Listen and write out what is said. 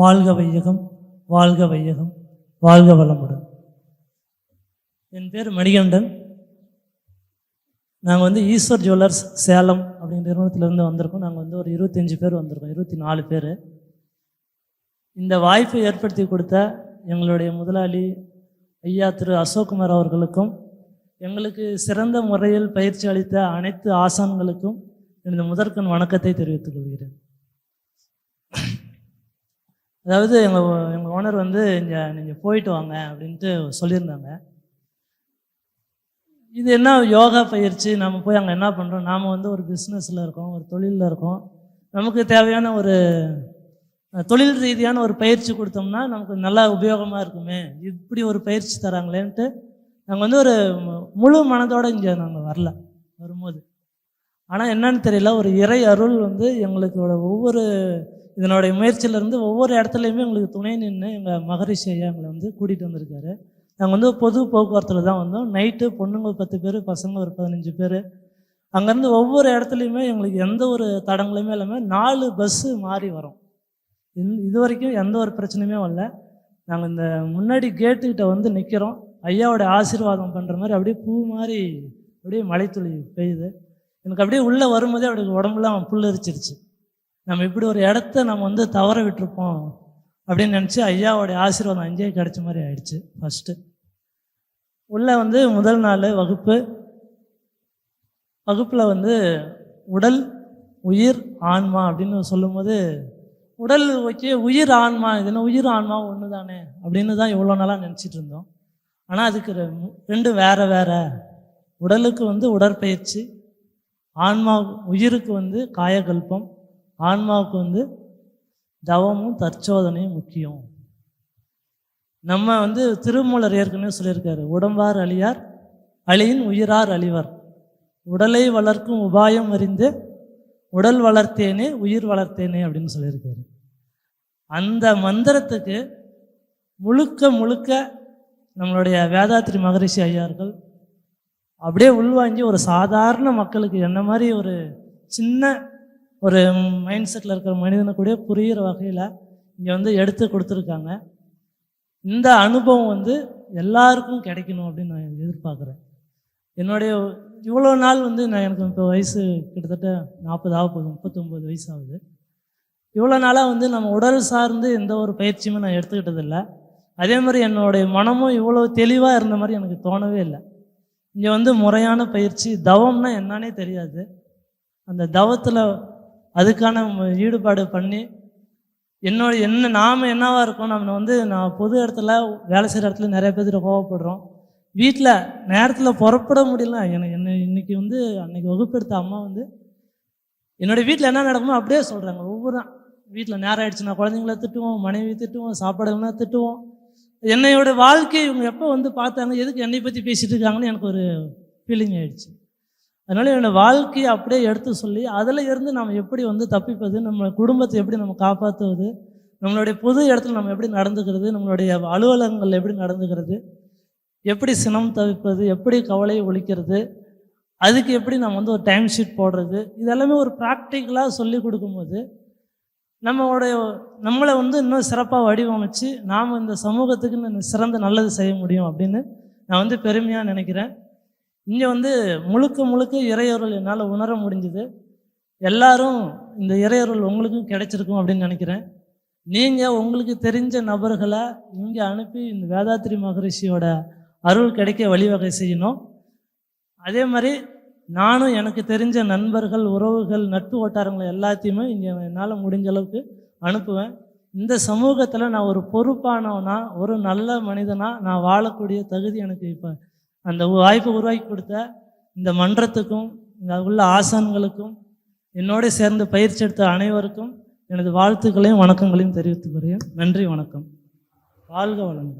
வாழ்க வையகம் வாழ்க வையகம் வாழ்க வளமுடன். என் பேர் மணிகண்டன். நாங்கள் வந்து ஈஸ்வர் ஜுவல்லர்ஸ் சேலம் அப்படின்ற நிறுவனத்திலேருந்து வந்திருக்கோம். நாங்கள் வந்து ஒரு இருபத்தஞ்சி பேர் வந்திருக்கோம். இருபத்தி நாலு பேர். இந்த வாய்ப்பை ஏற்படுத்தி கொடுத்த எங்களுடைய முதலாளி ஐயா திரு அசோக்குமார் அவர்களுக்கும் எங்களுக்கு சிறந்த முறையில் பயிற்சி அளித்த அனைத்து ஆசான்களுக்கும் எனது முதற்கண் வணக்கத்தை தெரிவித்துக் கொள்கிறேன். அதாவது எங்கள் எங்கள் ஓனர் வந்து இங்கே நீங்கள் போயிட்டு வாங்க அப்படின்ட்டு சொல்லியிருந்தாங்க. இது என்ன யோகா பயிற்சி? நம்ம போய் அங்கே என்ன பண்ணுறோம் நாம் வந்து ஒரு பிஸ்னஸில் இருக்கோம் ஒரு தொழிலில் இருக்கோம். நமக்கு தேவையான ஒரு தொழில் ரீதியான ஒரு பயிற்சி கொடுத்தோம்னா நமக்கு நல்லா உபயோகமாக இருக்குமே. இப்படி ஒரு பயிற்சி தராங்களேன்ட்டு நாங்கள் வந்து ஒரு மு- முழு மனதோடு இங்கே நாங்கள் வரல வரும்போது. ஆனால் என்னன்னு தெரியல ஒரு இறை அருள் வந்து எங்களுக்கு ஒவ்வொரு இதனுடைய முயற்சியிலேருந்து ஒவ்வொரு இடத்துலையுமே எங்களுக்கு துணை நின்று எங்கள் மகரிஷி ஐயா எங்களை வந்து கூட்டிகிட்டு வந்திருக்காரு. நாங்கள் வந்து பொது போக்குவரத்தில் தான் வந்தோம். நைட்டு பொண்ணுங்க பத்து பேர் பசங்க ஒரு பதினஞ்சு பேர். அங்கேருந்து ஒவ்வொரு இடத்துலையுமே எங்களுக்கு எந்த ஒரு தடங்களுமே இல்லாமல் நாலு பஸ்ஸு மாறி வரும். இந் இது வரைக்கும் எந்த ஒரு பிரச்சனையுமே வரல. நாங்கள் இந்த முன்னாடி கேட்டுக்கிட்ட வந்து நிற்கிறோம் ஐயாவோட ஆசீர்வாதம் பண்ணுற மாதிரி அப்படியே பூ மாதிரி அப்படியே மழைத்துளி பெய்யுது. எனக்கு அப்படியே உள்ளே வரும்போதே அவளுக்கு உடம்புலாம் புல்லரிச்சிருச்சு. நம்ம இப்படி ஒரு இடத்த நம்ம வந்து தவற விட்டுருப்போம் அப்படின்னு நினச்சி ஐயாவோடைய ஆசீர்வாதம் அங்கேயே கிடைச்ச மாதிரி ஆயிடுச்சு ஃபஸ்ட்டு உள்ளே வந்து முதல் நாள் வகுப்பு. வகுப்பில் வந்து உடல் உயிர் ஆன்மா அப்படின்னு சொல்லும்போது உடல் ஓகே உயிர் ஆன்மா இதுனா உயிர் ஆன்மா ஒன்று தானே அப்படின்னு தான் இவ்வளோ நாளாக நினச்சிட்டு இருந்தோம். ஆனால் அதுக்கு ரெண்டு ரெண்டும் வேற வேற. உடலுக்கு வந்து உடற்பயிற்சி ஆன்மா உயிருக்கு வந்து காயகல்பம் ஆன்மாவுக்கு வந்து தவமும் தற்சோதனையும் முக்கியம். நம்ம வந்து திருமூலர் ஏற்கனவே சொல்லியிருக்காரு உடம்பார் அழியார் அழியின் உயிரார் அழிவர். உடலை வளர்க்கும் உபாயம் அறிந்து உடல் வளர்த்தேனே உயிர் வளர்த்தேனே அப்படின்னு சொல்லியிருக்காரு. அந்த மந்திரத்துக்கு முழுக்க முழுக்க நம்மளுடைய வேதாத்ரி மகரிஷி ஐயார்கள் அப்படியே உள்வாங்கி ஒரு சாதாரண மக்களுக்கு என்ன மாதிரி ஒரு சின்ன ஒரு மைண்ட் செட்டில் இருக்கிற மனிதனை கூட புரிகிற வகையில் இங்கே வந்து எடுத்து கொடுத்துருக்காங்க. இந்த அனுபவம் வந்து எல்லாருக்கும் கிடைக்கணும் அப்படின்னு நான் எதிர்பார்க்குறேன். என்னுடைய இவ்வளோ நாள் வந்து நான் எனக்கு இப்போ வயசு கிட்டத்தட்ட நாற்பது ஆக போகுது முப்பத்தொம்போது வயசு ஆகுது. இவ்வளோ நாளாக வந்து நம்ம உடல் சார்ந்து எந்த ஒரு பயிற்சியுமே நான் எடுத்துக்கிட்டதில்ல அதே மாதிரி என்னுடைய மனமும் இவ்வளோ தெளிவாக இருந்த மாதிரி எனக்கு தோணவே இல்லை. இங்கே வந்து முறையான பயிற்சி தவம்னா என்னன்னே தெரியாது. அந்த தவத்தில் அதுக்கான ஈடுபாடு பண்ணி என்னோட என்ன நாம் என்னவாக இருக்கோம் நம்ம வந்து நான் பொது இடத்துல வேலை செய்கிற இடத்துல நிறைய பேர்கிட்ட கோவப்படுறோம். வீட்டில் நேரத்தில் புறப்பட முடியல. எனக்கு என்ன இன்னைக்கு வந்து அன்னைக்கு வகுப்பெடுத்த அம்மா வந்து என்னுடைய வீட்டில் என்ன நடக்குமோ அப்படியே சொல்கிறாங்க ஒவ்வொரு வீட்டில் நேரம் ஆயிடுச்சுன்னா குழந்தைங்கள திட்டுவோம் மனைவி திட்டுவோம் சாப்பாடுலாம் திட்டுவோம். என்னையோட வாழ்க்கை இவங்க எப்போ வந்து பார்த்தாங்க எதுக்கு என்னை பற்றி பேசிகிட்டு இருக்காங்கன்னு எனக்கு ஒரு ஃபீலிங் ஆயிடுச்சு. அதனால என்னோட வாழ்க்கையை அப்படியே எடுத்து சொல்லி அதில் இருந்து நம்ம எப்படி வந்து தப்பிப்பது நம்ம குடும்பத்தை எப்படி நம்ம காப்பாற்றுவது நம்மளுடைய பொது இடத்துல நம்ம எப்படி நடந்துக்கிறது நம்மளுடைய அலுவலகங்கள் எப்படி நடந்துக்கிறது எப்படி சினம் தவிர்ப்பது எப்படி கவலையை ஒழிக்கிறது அதுக்கு எப்படி நம்ம வந்து ஒரு டைம் ஷீட் போடுறது இதெல்லாமே ஒரு ப்ராக்டிக்கலாக சொல்லி கொடுக்கும்போது நம்மளுடைய நம்மளை வந்து இன்னும் சிறப்பாக வடிவமைச்சு நாம் இந்த சமூகத்துக்கு இன்னும் சிறந்த நல்லது செய்ய முடியும் அப்படின்னு நான் வந்து பெருமையாக நினைக்கிறேன். இங்கே வந்து முழுக்க முழுக்க இறையொருள் என்னால் உணர முடிஞ்சுது. எல்லாரும் இந்த இறையொருள் உங்களுக்கும் கிடைச்சிருக்கும் அப்படின்னு நினைக்கிறேன். நீங்கள் உங்களுக்கு தெரிஞ்ச நபர்களை இங்கே அனுப்பி இந்த வேதாத்ரி மகரிஷியோட அருள் கிடைக்க வழிவகை செய்யணும். அதே மாதிரி நானும் எனக்கு தெரிஞ்ச நண்பர்கள் உறவுகள் நட்பு வட்டாரங்களை எல்லாத்தையுமே இங்கே என்னால் முடிஞ்ச அளவுக்கு அனுப்புவேன். இந்த சமூகத்தில் நான் ஒரு பொறுப்பானவனா ஒரு நல்ல மனிதனாக நான் வாழக்கூடிய தகுதி எனக்கு இப்போ அந்த வாய்ப்பை உருவாக்கி கொடுத்த இந்த மன்றத்துக்கும் இங்கே உள்ள ஆசான்களுக்கும் என்னோட சேர்ந்து பயிற்சி எடுத்த அனைவருக்கும் எனது வாழ்த்துக்களையும் வணக்கங்களையும் தெரிவித்துக் கொள்கிறேன். நன்றி வணக்கம். வாழ்க வளங்கள்